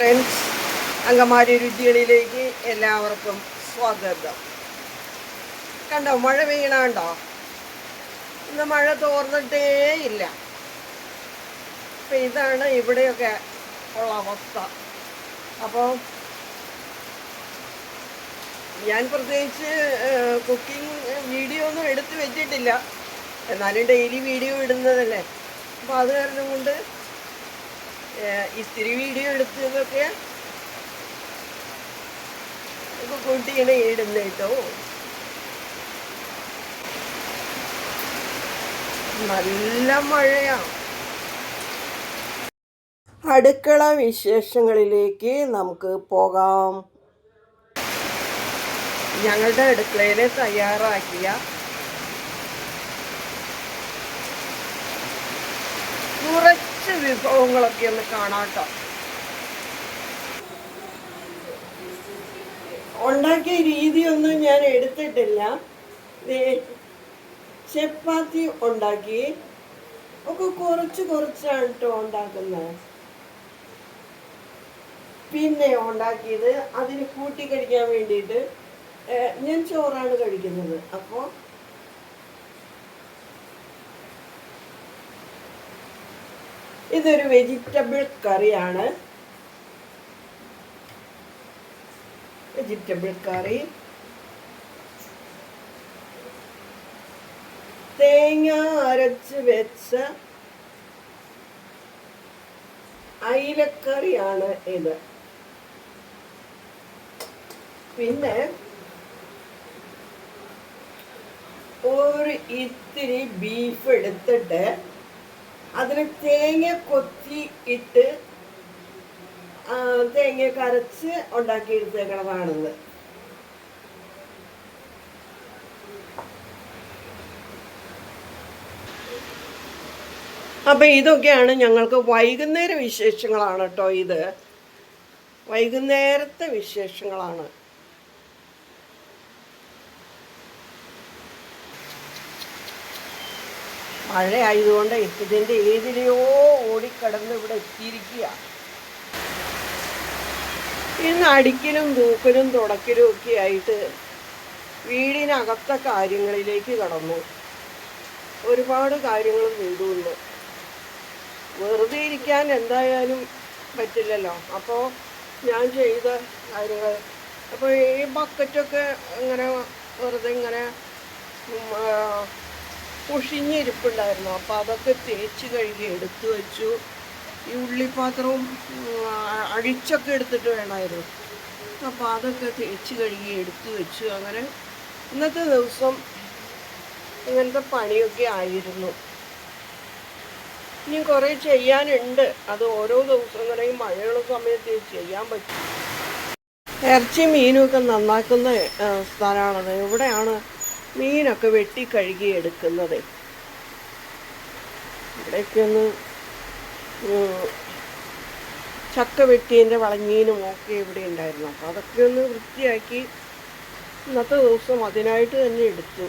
Friends അങ്കമാരി രുചികളിലേക്ക് എല്ലാവർക്കും സ്വാഗതം. കണ്ടോ മഴ പെയ്യണ ഇന്ന് മഴ തോർന്നിട്ടേ ഇല്ല. ഇതാണ് ഇവിടെയൊക്കെ ഉള്ള അവസ്ഥ. അപ്പോൾ ഞാൻ പ്രത്യേകിച്ച് കുക്കിംഗ് വീഡിയോ ഒന്നും എടുത്തു വെച്ചിട്ടില്ല. എന്നാലും ഡെയിലി വീഡിയോ ഇടുന്നതല്ലേ. അപ്പോൾ അത് കാരണം കൊണ്ട് ഇത്തിരി വീഡിയോ എടുത്തതൊക്കെ ഇപ്പൊ ഇടുന്ന കേട്ടോ. നല്ല മഴയാണ് അടുക്കള വിശേഷങ്ങളിലേക്ക് നമുക്ക് പോകാം. ഞങ്ങളുടെ അടുക്കളയിൽ തയ്യാറാക്കിയ കുറച്ച് വിഭവങ്ങളൊക്കെ ഒന്ന് കാണാട്ടോ. ഉണ്ടാക്കിയ രീതിയൊന്നും ഞാൻ എടുത്തിട്ടില്ല. ചപ്പാത്തി ഉണ്ടാക്കി. ഒക്കെ കുറച്ച് കുറച്ചാണ് കേട്ടോ ഉണ്ടാക്കുന്നത്. പിന്നെ ഉണ്ടാക്കിയത് അതിന് കൂട്ടി കഴിക്കാൻ വേണ്ടിയിട്ട് ഞാൻ ചോറാണ് കഴിക്കുന്നത്. അപ്പോൾ ഇതൊരു വെജിറ്റബിൾ കറിയാണ്. വെജിറ്റബിൾ കറി. തേങ്ങ അരച്ച് വെച്ച അയിലക്കറിയാണ് ഇത്. പിന്നെ ഒരു ഇത്തിരി ബീഫ് എടുത്തിട്ട് അതിന് തേങ്ങ കൊത്തി ഇട്ട് തേങ്ങ കരച്ച് ഉണ്ടാക്കിയെടുത്തേക്കണതാണിത് അപ്പം ഇതൊക്കെയാണ് ഞങ്ങൾക്ക് വൈകുന്നേര വിശേഷങ്ങളാണ് കേട്ടോ ഇത്. വൈകുന്നേരത്തെ വിശേഷങ്ങളാണ്. മഴയായതുകൊണ്ട് ഇതിന്റെ ഏതിലെയോ ഓടിക്കടന്ന് ഇവിടെ എത്തിയിരിക്കുക ഇന്ന് അടിക്കലും തൂക്കലും തുടക്കലും ഒക്കെ ആയിട്ട് വീടിനകത്തെ കാര്യങ്ങളിലേക്ക് കടന്നു. ഒരുപാട് കാര്യങ്ങൾ ചെയ്തുകൊണ്ട്. വെറുതെ ഇരിക്കാൻ എന്തായാലും പറ്റില്ലല്ലോ. അപ്പോൾ ഞാൻ ചെയ്ത കാര്യങ്ങൾ. അപ്പോൾ ഈ ബക്കറ്റൊക്കെ ഇങ്ങനെ വെറുതെ ഇങ്ങനെ മുഷിഞ്ഞിരിപ്പുണ്ടായിരുന്നു അപ്പോൾ അതൊക്കെ തേച്ച് കഴുകി എടുത്തു വെച്ചു. ഈ ഉള്ളിപ്പാത്രവും അഴിച്ചൊക്കെ എടുത്തിട്ട് വേണമായിരുന്നു. അപ്പോൾ അതൊക്കെ തേച്ച് കഴുകി എടുത്തു വെച്ചു. അങ്ങനെ ഇന്നത്തെ ദിവസം ഇങ്ങനത്തെ പണിയൊക്കെ ആയിരുന്നു. ഇനി കുറേ ചെയ്യാനുണ്ട്. അത് ഓരോ ദിവസം ഇങ്ങനെ ഈ മഴയുള്ള സമയത്ത് ചെയ്യാൻ പറ്റും. ഇറച്ചി മീനുമൊക്കെ നന്നാക്കുന്ന സ്ഥലമാണത്. ഇവിടെയാണ് മീനൊക്കെ വെട്ടി കഴുകി എടുക്കുന്നത്. ഉം, ചക്ക വെട്ടിയതിന്റെ വളഞ്ഞീനും ഒക്കെ ഇവിടെ ഉണ്ടായിരുന്നു. അപ്പോൾ അതൊക്കെ ഒന്ന് വൃത്തിയാക്കി ഇന്നത്തെ ദിവസം അതിനായിട്ട് തന്നെ എടുത്തു.